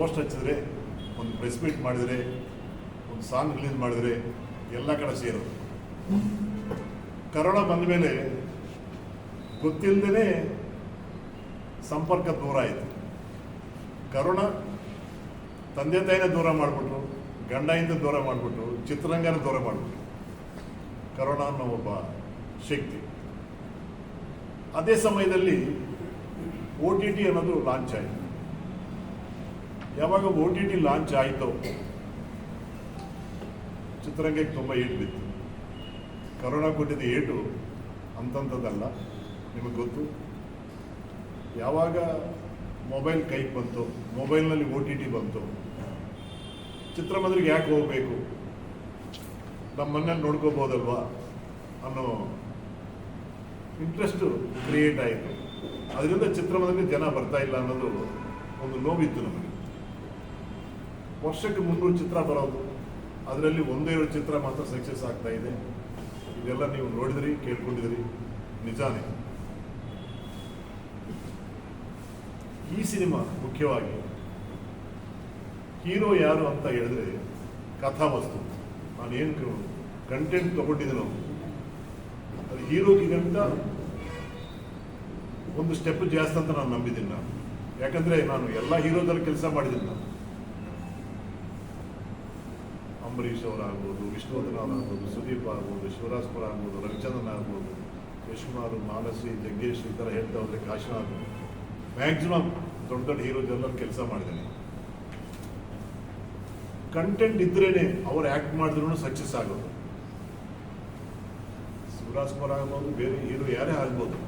Post ಹಚ್ಚಿದ್ರೆ, ಒಂದು press meet ಮಾಡಿದರೆ, ಒಂದು ಸಾಂಗ್ ರಿಲೀಸ್ ಮಾಡಿದರೆ, ಎಲ್ಲ ಕಡೆ ಸೇರೋದು. ಕರೋನಾ ಬಂದ ಮೇಲೆ ಗೊತ್ತಿಲ್ಲದೇ ಸಂಪರ್ಕ ದೂರ ಆಯಿತು. ಕರೋನಾ ತಂದೆ ತಾಯಿನ ದೂರ ಮಾಡಿಬಿಟ್ರು, ಗಂಡಯಿಂದ ದೂರ ಮಾಡಿಬಿಟ್ರು, ಚಿತ್ರರಂಗನ ದೂರ ಮಾಡಿಬಿಟ್ರು. ಕರೋನಾ ಅನ್ನೋ ಒಬ್ಬ ಶಕ್ತಿ. ಅದೇ ಸಮಯದಲ್ಲಿ ಓ ಟಿ ಟಿ ಅನ್ನೋದು ಲಾಂಚ್ ಆಯಿತು. ಯಾವಾಗ ಓ ಟಿ ಟಿ ಲಾಂಚ್ ಆಯಿತು? ಚಿತ್ರರಂಗಕ್ಕೆ ತುಂಬ ಏಟು ಬಿತ್ತು. ಕರೋನಾ ಕೊಟ್ಟಿದ್ದ ಏಟು ಅಂತಂಥದ್ದಲ್ಲ, ನಿಮಗೆ ಗೊತ್ತು? ಯಾವಾಗ ಮೊಬೈಲ್ ಕೈಗೆ ಬಂತು, ಮೊಬೈಲ್ನಲ್ಲಿ ಓ ಟಿ ಟಿ ಬಂತು ಚಿತ್ರಮಂದಿರಿಗೆ ಯಾಕೆ ಹೋಗಬೇಕು? ನಮ್ಮ ಮನೇಲಿ ನೋಡ್ಕೋಬೋದಲ್ವಾ ಅನ್ನೋ ಇಂಟ್ರೆಸ್ಟು ಕ್ರಿಯೇಟ್ ಆಯಿತು. ಅದರಿಂದ ಚಿತ್ರಮಂದಿರಕ್ಕೆ ಜನ ಬರ್ತಾ ಇಲ್ಲ ಅನ್ನೋದು ಒಂದು ನೋವಿತ್ತು ನಮಗೆ. ವರ್ಷಕ್ಕೆ ಮುನ್ನೂರು ಚಿತ್ರ ಬರೋದು. ಅದರಲ್ಲಿ ಒಂದೇ ಎರಡು ಚಿತ್ರ ಮಾತ್ರ ಸಕ್ಸಸ್ ಆಗ್ತಾ ಇದೆ. ಇದೆಲ್ಲ ನೀವು ನೋಡಿದ್ರಿ, ಕೇಳ್ಕೊಂಡಿದ್ರಿ. ನಿಜಾನೇ. ಈ ಸಿನಿಮಾ ಮುಖ್ಯವಾಗಿ ಹೀರೋ ಯಾರು ಅಂತ ಹೇಳಿದ್ರೆ ಕಥಾವಸ್ತು ಏನು ಕಂಟೆಂಟ್ ತಗೊಂಡಿದ್ದೀನೋ ಅದು ಹೀರೋಗಿಗಂತ ಒಂದು ಸ್ಟೆಪ್ ಜಾಸ್ತಿ ಅಂತ ನಾನು ನಂಬಿದ್ದೀನಿ ನಾನು. ಯಾಕಂದ್ರೆ ನಾನು ಎಲ್ಲ ಹೀರೋದಲ್ಲಿ ಕೆಲಸ ಮಾಡಿದ್ದೀನಿ ನಾನು. ಅಂಬರೀಷ್ ಅವರಾಗ್ಬೋದು ವಿಷ್ಣುವರ್ಧನ್ ಅವರಾಗ್ಬೋದು ಸುದೀಪ್ ಆಗ್ಬೋದು ಶಿವರಾಜ್ಪುರ ಆಗ್ಬೋದು, ರವಿಚಂದ್ರನ್ ಆಗ್ಬೋದು, ಯಶ್ಕುಮಾರ್ ಮಾನಸಿ ಜಗ್ಗೇಶ್ ಈ ಥರ ಹೇಳ್ತಾ ಹೋದ್ರೆ ಕಾಶಿನಾಥ್. ಮ್ಯಾಕ್ಸಿಮಮ್ ದೊಡ್ಡ ದೊಡ್ಡ ಹೀರೋ ಜನರಲ್ಲಿ ಕೆಲಸ ಮಾಡಿದ್ದೀನಿ ಕಂಟೆಂಟ್ ಇದ್ರೇನೆ ಅವ್ರು ಆ್ಯಕ್ಟ್ ಮಾಡಿದ್ರು ಸಕ್ಸಸ್ ಆಗೋದು. ಶಿವರಾಜ್ಕುಮಾರ್ ಆಗ್ಬೋದು, ಬೇರೆ ಹೀರೋ ಯಾರೇ ಆಗ್ಬೋದು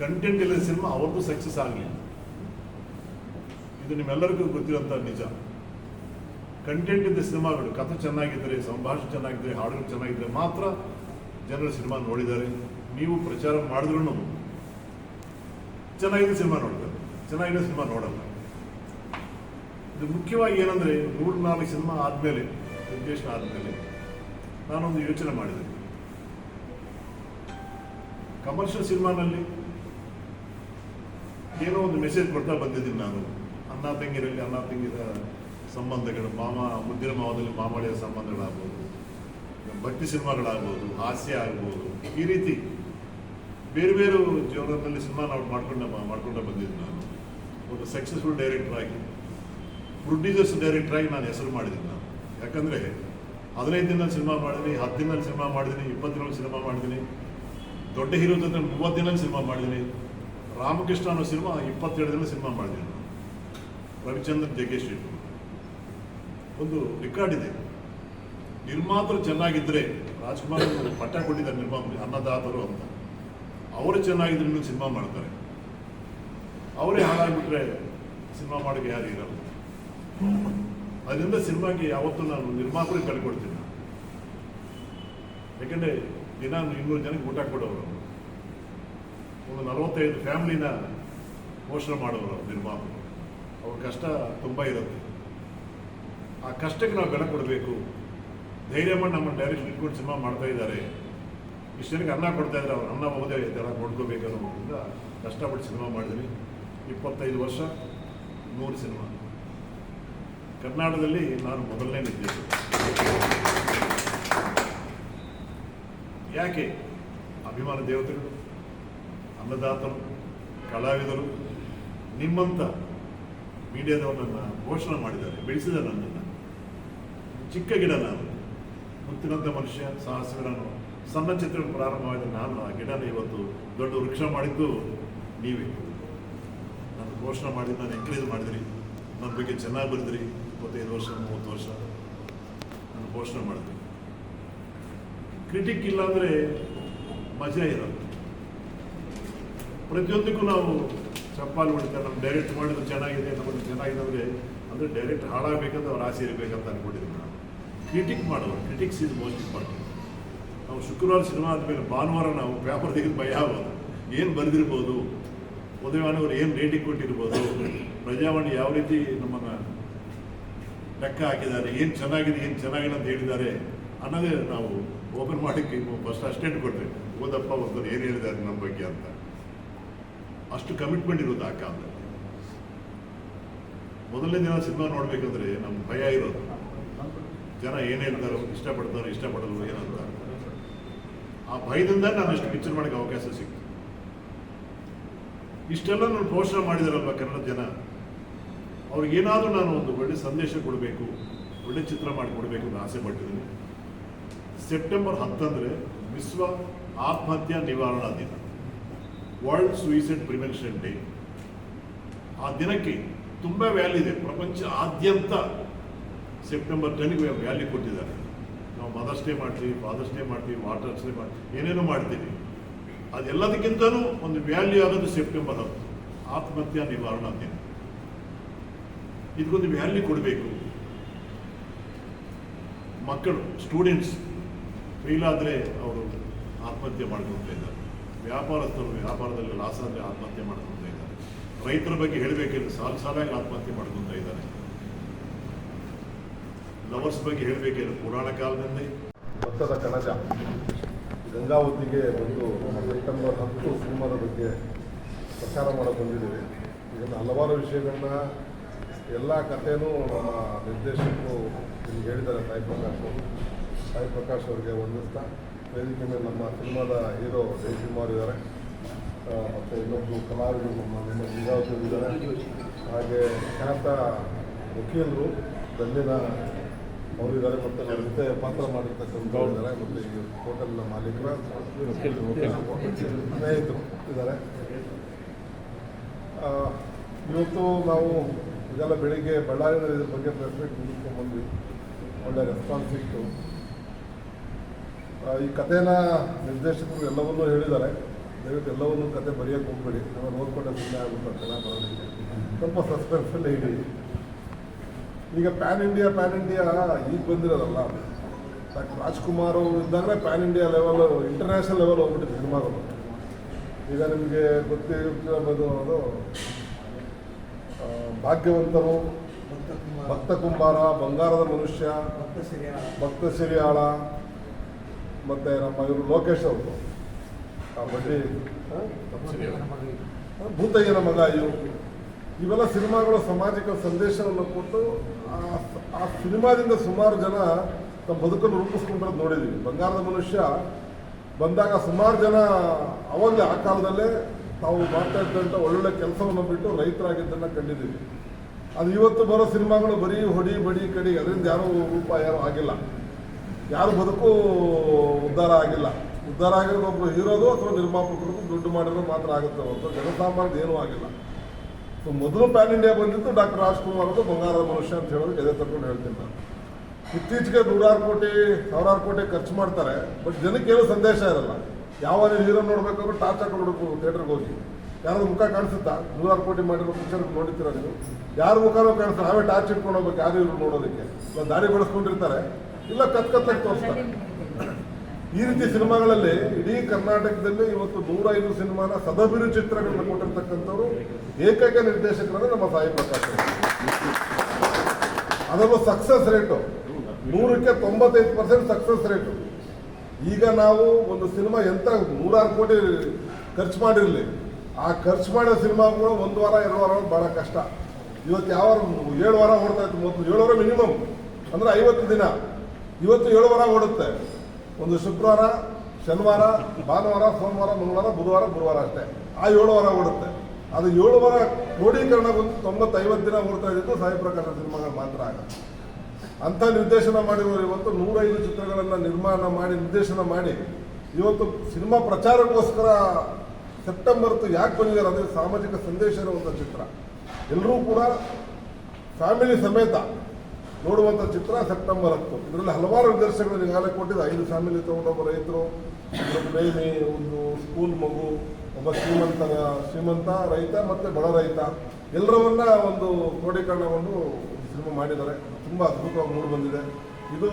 ಕಂಟೆಂಟ್ ಇಲ್ಲದ ಸಿನಿಮಾ ಅವ್ರದ್ದು ಸಕ್ಸಸ್ ಆಗಲಿ. ಇದು ನಿಮ್ಮೆಲ್ಲರಿಗೂ ಗೊತ್ತಿರೋಂಥ ನಿಜ. ಕಂಟೆಂಟ್ ಇದ್ದ ಸಿನಿಮಾಗಳು, ಕಥೆ ಚೆನ್ನಾಗಿದ್ದರೆ ಸಂಭಾಷಣೆ ಚೆನ್ನಾಗಿದ್ದರೆ ಹಾಡುಗಳು ಚೆನ್ನಾಗಿದ್ದರೆ ಮಾತ್ರ ಜನರು ಸಿನಿಮಾ ನೋಡಿದ್ದಾರೆ. ನೀವು ಪ್ರಚಾರ ಮಾಡಿದ್ರು ಚೆನ್ನಾಗಿದೆ ಸಿನಿಮಾ ನೋಡ್ತಾರೆ. ಚೆನ್ನಾಗಿದೆ ಸಿನಿಮಾ ನೋಡಲ್ಲ. ಇದು ಮುಖ್ಯವಾಗಿ ಏನಂದರೆ ಮೂರು ನಾಲ್ಕು ಸಿನಿಮಾ ಆದಮೇಲೆ, ನಿರ್ದೇಶನ ಆದಮೇಲೆ ನಾನೊಂದು ಯೋಚನೆ ಮಾಡಿದೆ. ಕಮರ್ಷಿಯಲ್ ಸಿನಿಮಾನಲ್ಲಿ ಏನೋ ಒಂದು ಮೆಸೇಜ್ ಕೊಡ್ತಾ ಬಂದಿದ್ದೀನಿ ನಾನು. ಅಣ್ಣ, ತಂಗಿರಲ್ಲಿ ಅಣ್ಣ, ತಂಗಿರ ಸಂಬಂಧಗಳು, ಮಾಮ, ಮುದ್ದಿನ ಮಾವದಲ್ಲಿ ಮಾಮಳಿಯ ಸಂಬಂಧಗಳಾಗ್ಬೋದು ಭಕ್ತಿ ಸಿನಿಮಾಗಳಾಗ್ಬೋದು, ಹಾಸ್ಯ ಆಗ್ಬೋದು, ಈ ರೀತಿ ಬೇರೆ ಬೇರೆ ಜೀವನದಲ್ಲಿ ಸಿನಿಮಾ ನಾವು ಮಾಡ್ಕೊಂಡ, ಮಾಡ್ಕೊಂಡು ಬಂದಿದ್ದು ನಾನು. ಒಂದು ಸಕ್ಸಸ್ಫುಲ್ ಡೈರೆಕ್ಟರ್ ಆಗಿ ಪ್ರೊಡ್ಯೂಸರ್ಸ್ ಡೈರೆಕ್ಟರ್ ಆಗಿ ನಾನು ಹೆಸರು ಮಾಡಿದ್ದೀನಿ ನಾನು. ಯಾಕಂದರೆ ಹದಿನೈದು ದಿನ ಸಿನಿಮಾ ಮಾಡಿದ್ದೀನಿ ಹತ್ತು ದಿನ ಸಿನಿಮಾ ಮಾಡಿದ್ದೀನಿ ಇಪ್ಪತ್ತು ದಿನ ಸಿನಿಮಾ ಮಾಡಿದ್ದೀನಿ ದೊಡ್ಡ ಹೀರೋ ಜೊತೆ ಮೂವತ್ತು ದಿನ ಸಿನಿಮಾ ಮಾಡಿದ್ದೀನಿ ರಾಮಕೃಷ್ಣ ಅನ್ನೋ ಸಿನಿಮಾ ಇಪ್ಪತ್ತೆರಡು ದಿನ ಸಿನಿಮಾ ಮಾಡಿದ್ದೀನಿ ರವಿಚಂದ್ರ ರವಿಚಂದ್ರನ್, ಜಗ್ಗೇಶ್ ಒಂದು ರೆಕಾರ್ಡ್ ಇದೆ. ನಿರ್ಮಾತರು ಚೆನ್ನಾಗಿದ್ದರೆ ರಾಜ್ಕುಮಾರ್ ಪಟ್ಟ ಕೊಟ್ಟಿದ್ದಾರೆ ನಿರ್ಮಾಣ ಅನ್ನದಾತರು ಅಂತ. ಅವರು ಚೆನ್ನಾಗಿದ್ರೆ ಇನ್ನೂ ಸಿನಿಮಾ ಮಾಡ್ತಾರೆ. ಅವರೇ ಹಾಳಾಗ್ಬಿಟ್ರೆ ಸಿನಿಮಾ ಮಾಡೋಕೆ ಯಾರು ಇರಲ್ಲ. ಅದರಿಂದ ಸಿನಿಮಾಗೆ ಯಾವತ್ತೂ ನಾನು ನಿರ್ಮಾತರಿಗೆ ಕಳ್ಕೊಡ್ತೀನಿ ಯಾಕೆಂದರೆ ದಿನ ಇನ್ನೂರು ಜನಕ್ಕೆ ಊಟ ಕೊಡೋರು. ಒಂದು ನಲವತ್ತೈದು ಫ್ಯಾಮಿಲಿನ ಪೋಷಣೆ ಮಾಡೋರು ನಿರ್ಮಾಪಕರು ಅವ್ರ ಕಷ್ಟ ತುಂಬ ಇರುತ್ತೆ. ಆ ಕಷ್ಟಕ್ಕೆ ನಾವು ಬೆಲೆ ಕೊಡಬೇಕು. ಧೈರ್ಯ ಮಾಡಿ ನಮ್ಮನ್ನು ಡೈರೆಕ್ಟ್ ಇಟ್ಕೊಂಡು ಸಿನಿಮಾ ಮಾಡ್ತಾ ಇದ್ದಾರೆ. ಇಷ್ಟು ಜನಕ್ಕೆ ಅನ್ನ ಕೊಡ್ತಾ ಇದ್ದಾರೆ, ಅವ್ರು ಅನ್ನ ಹೋದೆ ಇದೆಲ್ಲ ನೋಡ್ಕೋಬೇಕು ಅನ್ನೋದ್ರಿಂದ ಕಷ್ಟಪಟ್ಟು ಸಿನಿಮಾ ಮಾಡಿದ್ವಿ. ಇಪ್ಪತ್ತೈದು ವರ್ಷ ನೂರು ಸಿನಿಮಾ. ಕರ್ನಾಟಕದಲ್ಲಿ ನಾನು ಮೊದಲನೇ ನಿರ್ದೇಶಕ. ಯಾಕೆ? ಅಭಿಮಾನ ದೇವತೆಗಳು, ಅನ್ನದಾತರು, ಕಲಾವಿದರು ನಿಮ್ಮಂಥ ಮೀಡಿಯಾದವರನ್ನು ಘೋಷಣೆ ಮಾಡಿದ್ದಾರೆ ಬೆಳೆಸಿದ್ದಾರೆ ನನ್ನನ್ನು. ಚಿಕ್ಕ ಗಿಡ ನಾನು. ಮುತ್ತಿನಂಥ ಮನುಷ್ಯ ಸಾಹಸಗಳನ್ನು ಸಣ್ಣ ಚಿತ್ರಗಳು ಪ್ರಾರಂಭವಾದ ನಾನು ಆ ಗಿಡನ ಇವತ್ತು ದೊಡ್ಡ ವೃಕ್ಷ ಮಾಡಿದ್ದು ನೀವೇ. ನಾನು ಘೋಷಣೆ ಮಾಡಿ ನಾನು ಎಂಕರೇಜ್ ಮಾಡಿದ್ರಿ. ನನ್ನ ಬಗ್ಗೆ ಚೆನ್ನಾಗಿ ಬರೆದ್ರಿ. ಇಪ್ಪತ್ತೈದು ವರ್ಷ, ಮೂವತ್ತು ವರ್ಷ ನಾನು ಘೋಷಣೆ ಮಾಡಿದ್ರಿ ಕ್ರಿಟಿಕ್ ಇಲ್ಲಾಂದರೆ ಮಜಾ ಇರಲ್ಲ. ಪ್ರತಿಯೊಂದಕ್ಕೂ ನಾವು ಚಪ್ಪಾಲು ಹೊಡಿತಾರೆ, ನಮ್ಮ ಡೈರೆಕ್ಟ್ ಮಾಡಿದ್ರೆ ಚೆನ್ನಾಗಿದೆ, ನಮ್ಮಲ್ಲಿ ಚೆನ್ನಾಗಿದೆ ಅಂದರೆ ಅಂದರೆ ಡೈರೆಕ್ಟ್ ಹಾಳಾಗಬೇಕಂತ ಅವ್ರ ಆಸೆ ಇರಬೇಕಂತ ಅನ್ಕೊಂಡಿದ್ದೀನಿ ನಾನು. ಕ್ರಿಟಿಕ್ ಮಾಡೋರು ಕ್ರಿಟಿಕ್ಸ್ ಇಸ್ ಮೋಸ್ಟ್ ಇಂಪಾರ್ಟೆಂಟ್ ನಾವು ಶುಕ್ರವಾರ ಸಿನಿಮಾ ಆದಮೇಲೆ ಭಾನುವಾರ ನಾವು ಪೇಪರ್ ತೆಗೆದು ಭಯ ಆಗೋದು. ಏನು ಬರೆದಿರ್ಬೋದು? ಉದಯವಾಣಿಯವರು ಏನು ರೇಟಿಂಗ್ ಕೊಟ್ಟಿರ್ಬೋದು? ಪ್ರಜಾವಾಣಿ ಯಾವ ರೀತಿ ನಮ್ಮನ್ನು ಲೆಕ್ಕ ಹಾಕಿದ್ದಾರೆ? ಏನು ಚೆನ್ನಾಗಿದೆ, ಏನು ಚೆನ್ನಾಗಿಲ್ಲ ಅಂತ ಹೇಳಿದ್ದಾರೆ ಅನ್ನೋದೇ ನಾವು ಓಪನ್ ಮಾಡೋಕ್ಕೆ ಫಸ್ಟ್ ಅಷ್ಟೇಟ್ ಕೊಟ್ಟರೆ ಓದಪ್ಪ ಒಬ್ಬರು ಏನು ಹೇಳಿದ್ದಾರೆ ನಮ್ಮ ಬಗ್ಗೆ ಅಂತ. ಅಷ್ಟು ಕಮಿಟ್ಮೆಂಟ್ ಇರೋದು ಆ ಕಾಲದಲ್ಲಿ. ಮೊದಲನೇ ದಿನ ಸಿನಿಮಾ ನೋಡಬೇಕಂದ್ರೆ ನಮ್ಮ ಭಯ ಇರೋದು. ಜನ ಏನು ಹೇಳ್ತಾರೋ, ಇಷ್ಟಪಡ್ತಾರೋ, ಇಷ್ಟಪಡಲ್ವೋ ಏನಂತ ಆ ಭಯದಿಂದ ನಾನು ಇಷ್ಟು ಪಿಕ್ಚರ್ ಮಾಡೋಕ್ಕೆ ಅವಕಾಶ ಸಿಕ್ತು. ಇಷ್ಟೆಲ್ಲ ನಾನು ಪ್ರೋತ್ಸಾಹ ಮಾಡಿದಾರಲ್ವ ಕನ್ನಡ ಜನ? ಅವ್ರಿಗೇನಾದರೂ ನಾನು ಒಂದು ಒಳ್ಳೆ ಸಂದೇಶ ಕೊಡಬೇಕು, ಒಳ್ಳೆ ಚಿತ್ರ ಮಾಡಿಕೊಡ್ಬೇಕು ಅಂತ ಆಸೆ ಪಟ್ಟಿದ್ದೀನಿ. ಸೆಪ್ಟೆಂಬರ್ ಹತ್ತಂದರೆ ವಿಶ್ವ ಆತ್ಮಹತ್ಯಾ ನಿವಾರಣಾ ದಿನ. ವರ್ಲ್ಡ್ ಸೂಯಿಸೈಡ್ ಪ್ರಿವೆನ್ಷನ್ ಡೇ ಆ ದಿನಕ್ಕೆ ತುಂಬ ವ್ಯಾಲ್ಯೂ ಇದೆ. ಪ್ರಪಂಚ ಆದ್ಯಂತ ಸೆಪ್ಟೆಂಬರ್ ಟೆನ್ಗೆ ವ್ಯಾಲ್ಯೂ ಕೊಟ್ಟಿದ್ದಾರೆ. ನಾವು ಮದರ್ಸ್ ಡೇ ಮಾಡ್ತೀವಿ ಫಾದರ್ಸ್ ಡೇ ಮಾಡ್ತೀವಿ ವಾಟರ್ಸ್ ಡೇ ಮಾಡ್ತೀವಿ, ಏನೇನೋ ಮಾಡ್ತೀವಿ. ಅದೆಲ್ಲದಕ್ಕಿಂತಲೂ ಒಂದು ವ್ಯಾಲ್ಯೂ ಆಗೋದು ಸೆಪ್ಟೆಂಬರ್ ಹತ್ತು ಆತ್ಮಹತ್ಯೆ ನಿವಾರಣಾ ದಿನ ಇದಕ್ಕೊಂದು ವ್ಯಾಲ್ಯೂ ಕೊಡಬೇಕು. ಮಕ್ಕಳು ಸ್ಟೂಡೆಂಟ್ಸ್ ಫೇಲ್ ಆದರೆ ಅವರು ಆತ್ಮಹತ್ಯೆ ಮಾಡ್ಕೊಳ್ತಾ ಇದ್ದಾರೆ. ವ್ಯಾಪಾರಸ್ಥರು ವ್ಯಾಪಾರದಲ್ಲಿ ಲಾಸ್ ಆದರೆ ಆತ್ಮಹತ್ಯೆ ಮಾಡ್ಕೊಳ್ತಾ ಇದ್ದಾರೆ. ರೈತರ ಬಗ್ಗೆ ಹೇಳಬೇಕಿಲ್ಲ ಸಾಲು ಸಾಲಾಗಿ ಆತ್ಮಹತ್ಯೆ ಮಾಡ್ಕೊಳ್ತಾ ಇದ್ದಾರೆ ಲವರ್ಸ್ ಬಗ್ಗೆ ಹೇಳಬೇಕಿಲ್ಲ ಪುರಾಣ ಕಾಲದಲ್ಲಿ. ಭತ್ತದ ಕಣಜ. ಗಂಗಾವತಿಗೆ ಒಂದು ಸೆಪ್ಟೆಂಬರ್ ಹತ್ತು ಸಿನಿಮಾದ ಬಗ್ಗೆ ಪ್ರಚಾರ ಮಾಡಕ್ಕೆ ಬಂದಿದ್ದೀವಿ ಇದನ್ನು ಹಲವಾರು ವಿಷಯಗಳನ್ನ ಎಲ್ಲ ಕಥೆನೂ ನಮ್ಮ ನಿರ್ದೇಶಕರು ನಿಮ್ಗೆ ಹೇಳಿದ್ದಾರೆ. ಸಾಯಿ ಪ್ರಕಾಶ್ ಅವರು. ಸಾಯಿ ಪ್ರಕಾಶ್ ಅವರಿಗೆ ವಂದಿಸ್ತಾ, ವೇದಿಕೆ ಮೇಲೆ ನಮ್ಮ ಸಿನಿಮಾದ ಹೀರೋ ಜಯಕುಮಾರ್ ಇದ್ದಾರೆ. ಮತ್ತು ಇನ್ನೊಬ್ಬರು ಕಲಾವಿದರು ನಮ್ಮ ನಿಮ್ಮ ಇದ್ದಾರೆ. ಹಾಗೆ ಖ್ಯಾತ ವಕೀಲರು ದಂಡಿನ ಅವರಿದ್ದಾರೆ ಮತ್ತು ನಮ್ಮ ಜೊತೆ ಪಾತ್ರ ಮಾಡಿರ್ತಕ್ಕಂಥವ್ರು ಇದ್ದಾರೆ. ಮತ್ತು ಈ ಹೋಟೆಲ್ ಮಾಲೀಕರ ಸ್ನೇಹಿತರು ಇದ್ದಾರೆ. ಇವತ್ತು ನಾವು ಇದೆಲ್ಲ ಬೆಳಿಗ್ಗೆ ಬಳ್ಳಾರಿಯಲ್ಲಿ ಇದ್ರ ಬಗ್ಗೆ ಪ್ರೆಸ್ ಮೀಟ್ ಮುಗಿಸ್ಕೊಂಡ್ಬಂದ್ವಿ ಒಳ್ಳೆ ರೆಸ್ಪಾನ್ಸ್ ಸಿಕ್ತು ಈ ಕಥೆನ ನಿರ್ದೇಶಕರು ಎಲ್ಲವನ್ನೂ ಹೇಳಿದ್ದಾರೆ. ದಯವಿಟ್ಟು ಎಲ್ಲವನ್ನೂ ಕತೆ ಬರೆಯೋಕೆ ಹೋಗ್ಬೇಡಿ. ನಾವು ಓದ್ಕೊಂಡೆ ಸುಮ್ಮನೆ ಚೆನ್ನಾಗಿ ಬರೋದಕ್ಕೆ. ಸ್ವಲ್ಪ ಸಸ್ಪೆನ್ಸಲ್ಲೇ ಇಡಿ. ಈಗ ಪ್ಯಾನ್ ಇಂಡಿಯಾ ಪ್ಯಾನ್ ಇಂಡಿಯಾ ಈಗ ಬಂದಿರೋದಲ್ಲ. ಡಾಕ್ಟರ್ ರಾಜ್ಕುಮಾರ್ ಅವರು ಇದ್ದಾಗ pan India level international level ಹೋಗ್ಬಿಟ್ಟಿದೆ ಸಿನಿಮಾಗಳು. ಈಗ ನಿಮಗೆ ಗೊತ್ತಿರಬಹುದು ಅದು ಭಾಗ್ಯವಂತರು ಭಕ್ತ ಕುಂಬಾರ ಬಂಗಾರದ ಮನುಷ್ಯ ಭಕ್ತ ಸಿರಿಯಾಳ ಮತ್ತು ನಮ್ಮ ಇವರು ಲೋಕೇಶ್ ಅವರು. ಬಡ್ಡಿ? ಭೂತಯ್ಯನ ಮಗ ಇವು ಇವೆಲ್ಲ ಸಿನಿಮಾಗಳು ಸಾಮಾಜಿಕ ಸಂದೇಶವನ್ನು ಕೊಟ್ಟು ಆ ಆ ಸಿನಿಮಾದಿಂದ ಸುಮಾರು ಜನ ತಮ್ಮ ಬದುಕನ್ನು ರೂಪಿಸ್ಕೊಂಡಿರೋದು ನೋಡಿದ್ದೀವಿ ಬಂಗಾರದ ಮನುಷ್ಯ ಬಂದಾಗ ಸುಮಾರು ಜನ ಅವಾಗ ಆ ಕಾಲದಲ್ಲೇ ತಾವು ಮಾಡ್ತಾ ಇದ್ದಂಥ ಒಳ್ಳೊಳ್ಳೆ ಕೆಲಸವನ್ನು ಬಿಟ್ಟು ರೈತರಾಗಿದ್ದನ್ನು ಕಂಡಿದ್ದೀವಿ. ಅದು ಇವತ್ತು ಬರೋ ಸಿನಿಮಾಗಳು ಬರೀ ಹೊಡಿ ಬಡಿ ಕಡಿ ಅದರಿಂದ ಯಾರೂ ರೂಪ ಯಾರೂ ಆಗಿಲ್ಲ. ಯಾರು ಬದುಕು ಉದ್ಧಾರ ಆಗಿಲ್ಲ. ಉದ್ಧಾರ ಆಗಿರೋದು ಒಬ್ಬರು ಹೀರೋದು ಅಥವಾ ನಿರ್ಮಾಪಕರು ದುಡ್ಡು ಮಾಡಿರೋದು ಮಾತ್ರ ಆಗುತ್ತೆ ಹೊರತು ಜನಸಾಮಾನ್ಯದ ಏನೂ ಆಗಿಲ್ಲ. ಸೊ ಮೊದಲು ಪ್ಯಾನ್ ಇಂಡಿಯಾ ಬಂದಿತ್ತು, ಡಾಕ್ಟರ್ ರಾಜ್ಕುಮಾರ್ ಅವರು ಬಂಗಾರದ ಮನುಷ್ಯ ಅಂತ ಹೇಳೋದು ಎದೆ ತಗೊಂಡು ಹೇಳ್ತೀನಿ ನಾನು. ಇತ್ತೀಚೆಗೆ ನೂರಾರು ಕೋಟಿ, ಸಾವಿರಾರು ಕೋಟಿ ಖರ್ಚು ಮಾಡ್ತಾರೆ, ಬಟ್ ಜನಕ್ಕೆ ಏನೂ ಸಂದೇಶ ಇರಲ್ಲ. ಯಾವ ಹೀರೋ ನೋಡ್ಬೇಕಾದ್ರೂ ಟಾರ್ಚ್ ಹಾಕೊಂಡು ನೋಡಬೇಕು ಥಿಯೇಟ್ರಿಗೆ ಹೋಗಿ. ಯಾರಾದ್ರು ಮುಖ ಕಾಣಿಸುತ್ತಾ? ನೂರಾರು ಕೋಟಿ ಮಾಡಿರೋ ಪಿಕ್ಚರ್ ನೋಡಿರ್ತೀರ ನೀವು? ಯಾರ ಮುಖನೂ ಕಾಣಿಸ್ತಾರೆ? ನಾವೇ ಟಾರ್ಚ್ ಇಟ್ಕೊಂಡು ಹೋಗ್ಬೇಕು, ಯಾರು ಇವರು ನೋಡೋದಕ್ಕೆ? ದಾರಿ ಬೆಳೆಸ್ಕೊಂಡಿರ್ತಾರೆ. ಇಲ್ಲ ಕತ್ ಕತ್ತಾಗಿ ತೋರಿಸ್ತಾರೆ. ಈ ರೀತಿ ಸಿನಿಮಾಗಳಲ್ಲಿ ಇಡೀ ಕರ್ನಾಟಕದಲ್ಲಿ ಇವತ್ತು ನೂರೈದು ಸಿನಿಮಾನ ಸದಭಿರು ಚಿತ್ರಗಳನ್ನು ಕೊಟ್ಟಿರ್ತಕ್ಕಂಥವ್ರು ಏಕೈಕ ನಿರ್ದೇಶಕರಾದ ನಮ್ಮ ಸಾಯಿ ಪ್ರಕಾಶ್. ಅದರಲ್ಲೂ ಸಕ್ಸಸ್ ರೇಟು ನೂರಕ್ಕೆ ತೊಂಬತ್ತೈದು ಪರ್ಸೆಂಟ್ ಸಕ್ಸಸ್ ರೇಟು ಈಗ ನಾವು ಒಂದು ಸಿನಿಮಾ ಎಂತ ನೂರಾರು ಕೋಟಿ ಖರ್ಚು ಮಾಡಿರಲಿ. ಆ ಖರ್ಚು ಮಾಡಿದ ಸಿನಿಮಾ ಕೂಡ ಒಂದು ವಾರ, ಎರಡು ವಾರ ಭಾಳ ಕಷ್ಟ. ಇವತ್ತು ಯಾವ ಏಳು ವಾರ ಓಡ್ತಾ ಇತ್ತು ಮೊದಲು ಏಳು ವಾರ ಮಿನಿಮಮ್ ಅಂದರೆ ಐವತ್ತು ದಿನ. ಇವತ್ತು ಏಳು ವಾರ ಓಡುತ್ತೆ. ಒಂದು ಶುಕ್ರವಾರ, ಶನಿವಾರ, ಭಾನುವಾರ, ಸೋಮವಾರ, ಮಂಗಳವಾರ, ಬುಧವಾರ, ಗುರುವಾರ ಅಷ್ಟೇ. ಆ ಏಳು ವಾರ ಓಡುತ್ತೆ. ಅದು ಏಳು ವಾರ ಕ್ರೋಢೀಕರಣ ಬಂದು ತೊಂಬತ್ತೈವತ್ತು ದಿನ ಓಡ್ತಾ ಇದ್ದು ಸಾಯಿ ಪ್ರಕಾಶ ಸಿನಿಮಾಗಳು ಮಾತ್ರ ಆಗುತ್ತೆ. ಅಂಥ ನಿರ್ದೇಶನ ಮಾಡಿರೋರು ಇವತ್ತು ನೂರೈದು ಚಿತ್ರಗಳನ್ನು ನಿರ್ಮಾಣ ಮಾಡಿ, ನಿರ್ದೇಶನ ಮಾಡಿ, ಇವತ್ತು ಸಿನಿಮಾ ಪ್ರಚಾರಕ್ಕೋಸ್ಕರ ಸೆಪ್ಟೆಂಬರ್ ಯಾಕೆ ಬಂದಿದ್ದಾರೆ? ಅಂದರೆ ಸಾಮಾಜಿಕ ಸಂದೇಶ ಇರುವಂಥ ಚಿತ್ರ. ಎಲ್ಲರೂ ಕೂಡ ಫ್ಯಾಮಿಲಿ ಸಮೇತ ನೋಡುವಂಥ ಚಿತ್ರ ಸೆಪ್ಟೆಂಬರ್ ಹತ್ತು ಇದರಲ್ಲಿ ಹಲವಾರು ನಿರ್ದೇಶಕಗಳು ಈಗಾಗಲೇ ಕೊಟ್ಟಿದ್ದು ಐದು ಫ್ಯಾಮಿಲಿ ತೊಗೊಂಡೊಬ್ಬ ರೈತರು ಪ್ರೇಮಿ ಒಂದು ಸ್ಕೂಲ್ ಮಗು, ಒಬ್ಬ ಶ್ರೀಮಂತ ಶ್ರೀಮಂತ ರೈತ ಮತ್ತು ಬಡ ರೈತ. ಎಲ್ಲರವನ್ನ ಒಂದು ಕ್ರೋಢೀಕರಣವನ್ನು ಸಿನಿಮಾ ಮಾಡಿದ್ದಾರೆ. ತುಂಬ ಅದ್ಭುತವಾಗಿ ಮೂಡಿ ಬಂದಿದೆ. ಇದು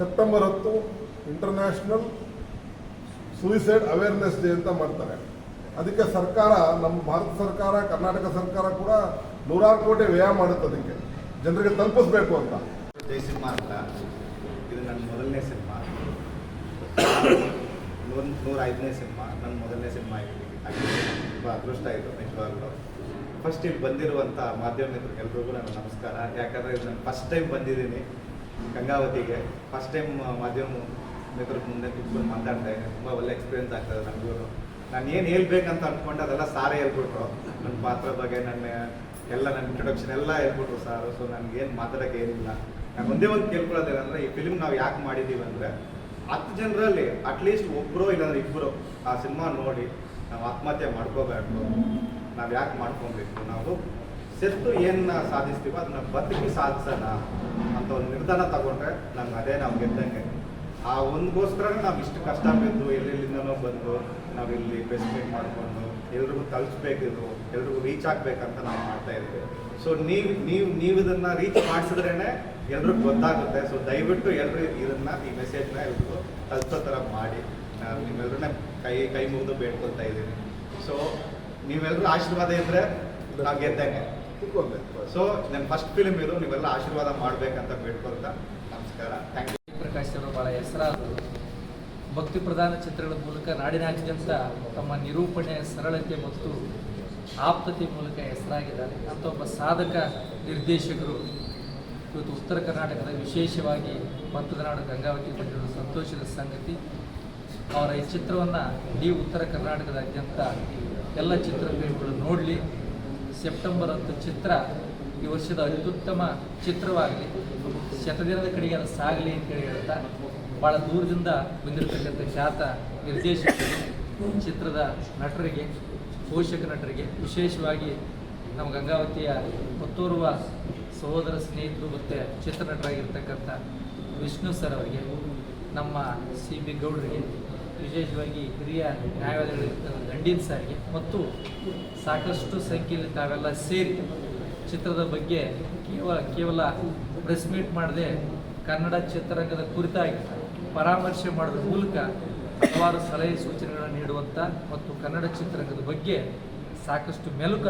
ಸೆಪ್ಟೆಂಬರ್ ಹತ್ತು ಇಂಟರ್ನ್ಯಾಷನಲ್ ಸೂಯಿಸೈಡ್ ಅವೇರ್ನೆಸ್ ಡೇ ಅಂತ ಮಾಡ್ತಾರೆ. ಅದಕ್ಕೆ ಸರ್ಕಾರ, ನಮ್ಮ ಭಾರತ ಸರ್ಕಾರ, ಕರ್ನಾಟಕ ಸರ್ಕಾರ ಕೂಡ ನೂರಾರು ಕೋಟಿ ವ್ಯಯ ಮಾಡುತ್ತೆ ಅದಕ್ಕೆ. ಜನರಿಗೆ ತಲುಪಿಸ್ಬೇಕು ಅಂತ. ಜೈ ಸಿನಿಮಾ ಅಂತ ಇದು ನನ್ನ ಮೊದಲನೇ ಸಿನಿಮಾ. ನೂರ ನೂರ ಐದನೇ ಸಿನಿಮಾ. ನನ್ನ ಮೊದಲನೇ ಸಿನಿಮಾ ಆಗಿದೆ ತುಂಬ ಅದೃಷ್ಟ ಆಯಿತು ನಿಜವಾಗ್ಲೂ. ಫಸ್ಟ್ ಇಲ್ಲಿ ಬಂದಿರುವಂಥ ಮಾಧ್ಯಮ ಎಲ್ರಿಗೂ ನನ್ನ ನಮಸ್ಕಾರ. ಯಾಕಂದರೆ ಇದು ನಾನು ಫಸ್ಟ್ ಟೈಮ್ ಬಂದಿದ್ದೀನಿ ಗಂಗಾವತಿಗೆ. ಫಸ್ಟ್ ಟೈಮ್ ಮಾಧ್ಯಮ ಮಿತ್ರ ಮುಂದೆ ಕೂತ್ಕೊಂಡು ಮಾತಾಡ್ತಾ ಇದ್ದೀನಿ. ತುಂಬ ಒಳ್ಳೆ ಎಕ್ಸ್ಪೀರಿಯನ್ಸ್ ಆಗ್ತದೆ ನನಗೂ ನಾನು ಏನು ಹೇಳ್ಬೇಕಂತ ಅಂದ್ಕೊಂಡು ಅದೆಲ್ಲ ಸಾರೇ ಹೇಳ್ಬಿಟ್ರು. ನನ್ನ ಪಾತ್ರ ಬಗ್ಗೆ, ನನ್ನ ಎಲ್ಲ ನನ್ನ ಇಂಟ್ರೊಡಕ್ಷನ್ ಎಲ್ಲ ಹೇಳ್ಬಿಟ್ರು ಸಾರು ಸೊ ನನಗೇನು ಮಾತಾಡಕ್ಕೆ ಏನಿಲ್ಲ. ನಾನು ಒಂದೇ ಒಂದು ಕೇಳ್ಕೊಳ್ಳೋದೇನಂದ್ರೆ ಈ ಫಿಲ್ಮ್ ನಾವು ಯಾಕೆ ಮಾಡಿದ್ದೀವಿ ಅಂದರೆ, ಹತ್ತು ಜನರಲ್ಲಿ ಅಟ್ಲೀಸ್ಟ್ ಒಬ್ಬರು ಇಲ್ಲಾಂದ್ರೆ ಇಬ್ಬರು ಆ ಸಿನಿಮಾ ನೋಡಿ ನಾವು ಆತ್ಮಹತ್ಯೆ ಮಾಡ್ಕೋಬೇಕು ನಾವು ಯಾಕೆ ಮಾಡ್ಕೊಬೇಕು? ನಾವು ಸೆತ್ತು ಏನು ಸಾಧಿಸ್ತೀವೋ ಅದನ್ನ ಬದುಕಿ ಸಾಧಿಸೋಣ ಅಂತ ಒಂದು ನಿರ್ಧಾರ ತಗೊಂಡ್ರೆ ನಮ್ಗೆ ಅದೇ ನಾವು ಗೆದ್ದಂಗೆ. ಆ ಒಂದಗೋಸ್ಕರ ನಾವು ಇಷ್ಟು ಕಷ್ಟ ಬಿದ್ದು ಎಲ್ಲೆಲ್ಲಿಂದನೋ ಬಂದು ನಾವು ಇಲ್ಲಿ ಬೆಸ್ಟ್ ಮೀಟ್ ಮಾಡಿಕೊಂಡು ಎಲ್ರಿಗೂ ತಲುಪಿಸ್ಬೇಕಿದ್ರು ಎಲ್ರಿಗೂ ರೀಚ್ ಆಗ್ಬೇಕಂತ ನಾವು ಮಾಡ್ತಾ ಇದ್ದೇವೆ. ಸೊ ನೀವು ನೀವು ನೀವು ಇದನ್ನ ರೀಚ್ ಮಾಡಿಸಿದ್ರೇನೆ ಎಲ್ರಿಗೂ ಗೊತ್ತಾಗುತ್ತೆ. ಸೊ ದಯವಿಟ್ಟು ಎಲ್ಲರೂ ಇದನ್ನ ಈ ಮೆಸೇಜ್ನ ಎಲ್ರಿಗೂ ತಲುಪೋ ಥರ ಮಾಡಿ. ನಾನು ನಿಮ್ಮೆಲ್ಲರನ್ನ ಕೈ ಕೈ ಮುಗಿದು ಬೇಡ್ಕೊಳ್ತಾ ಇದ್ದೀನಿ ಸೊ ನೀವೆಲ್ಲರೂ ಆಶೀರ್ವಾದ ಇದ್ರೆ ನಾವು ಗೆದ್ದಂಗೆ. ಸೊ ನನ್ನ ಫಸ್ಟ್ ಫಿಲ್ಮ್ ಇದು. ನೀವೆಲ್ಲ ಆಶೀರ್ವಾದ ಮಾಡ್ಬೇಕಂತ ಬೇಡ್ಕೊಳ್ತಾ ನಮಸ್ಕಾರ. ಥ್ಯಾಂಕ್ ಯು ಪ್ರಕಾಶ್ ಅವರು ಬಹಳ ಹೆಸರಾದರು. ಭಕ್ತಿ ಪ್ರಧಾನ ಚಿತ್ರಗಳ ಮೂಲಕ ನಾಡಿನಾದ್ಯಂತ ತಮ್ಮ ನಿರೂಪಣೆ ಸರಳತೆ ಮತ್ತು ಆಪ್ತತೆ ಮೂಲಕ ಹೆಸರಾಗಿದ್ದಾರೆ. ಅಂತ ಒಬ್ಬ ಸಾಧಕ ನಿರ್ದೇಶಕರು ಇವತ್ತು ಉತ್ತರ ಕರ್ನಾಟಕದ ವಿಶೇಷವಾಗಿ ಮತದನಾಡು ಗಂಗಾವತಿ ಬಂದಿರುವ ಸಂತೋಷದ ಸಂಗತಿ, ಅವರ ಈ ಚಿತ್ರವನ್ನು ಇಡೀ ಉತ್ತರ ಕರ್ನಾಟಕದಾದ್ಯಂತ ಎಲ್ಲ ಚಿತ್ರಪ್ರೇಮಿಗಳು ನೋಡಲಿ. ಸೆಪ್ಟೆಂಬರ್ ಹತ್ತು ಚಿತ್ರ ಈ ವರ್ಷದ ಅತ್ಯುತ್ತಮ ಚಿತ್ರವಾಗಲಿ. ಶತದಿನದ ಕಡೆಗೆ ಅದು ಸಾಗಲಿ ಅಂತೇಳಿ ಹೇಳ್ತಾ ಭಾಳ ದೂರದಿಂದ ಬಂದಿರತಕ್ಕಂಥ ಖ್ಯಾತ ನಿರ್ದೇಶಕರು ಚಿತ್ರದ ನಟರಿಗೆ ಪೋಷಕ ನಟರಿಗೆ ವಿಶೇಷವಾಗಿ ನಮ್ಮ ಗಂಗಾವತಿಯ ಮತ್ತೋರ್ವ ಸಹೋದರ ಸ್ನೇಹಿತರು ಮತ್ತು ಚಿತ್ರನಟರಾಗಿರ್ತಕ್ಕಂಥ ವಿಷ್ಣು ಸರ್ ಅವರಿಗೆ, ನಮ್ಮ ಸಿ ಬಿ ಗೌಡರಿಗೆ, ವಿಶೇಷವಾಗಿ ಹಿರಿಯ ನ್ಯಾಯವಾದಿಗಳಿರ್ತಕ್ಕಂಥ ದಂಡಿನ್ ಸರ್ಗೆ ಮತ್ತು ಸಾಕಷ್ಟು ಸಂಖ್ಯೆಯಲ್ಲಿ ತಾವೆಲ್ಲ ಸೇರಿ ಚಿತ್ರದ ಬಗ್ಗೆ ಕೇವಲ ಕೇವಲ ಪ್ರೆಸ್ ಮೀಟ್ ಮಾಡದೆ ಕನ್ನಡ ಚಿತ್ರರಂಗದ ಕುರಿತಾಗಿ ಪರಾಮರ್ಶೆ ಮಾಡೋದ್ರ ಮೂಲಕ ಹಲವಾರು ಸಲಹೆ ಸೂಚನೆಗಳನ್ನು ನೀಡುವಂಥ ಮತ್ತು ಕನ್ನಡ ಚಿತ್ರರಂಗದ ಬಗ್ಗೆ ಸಾಕಷ್ಟು ಮೆಲುಕು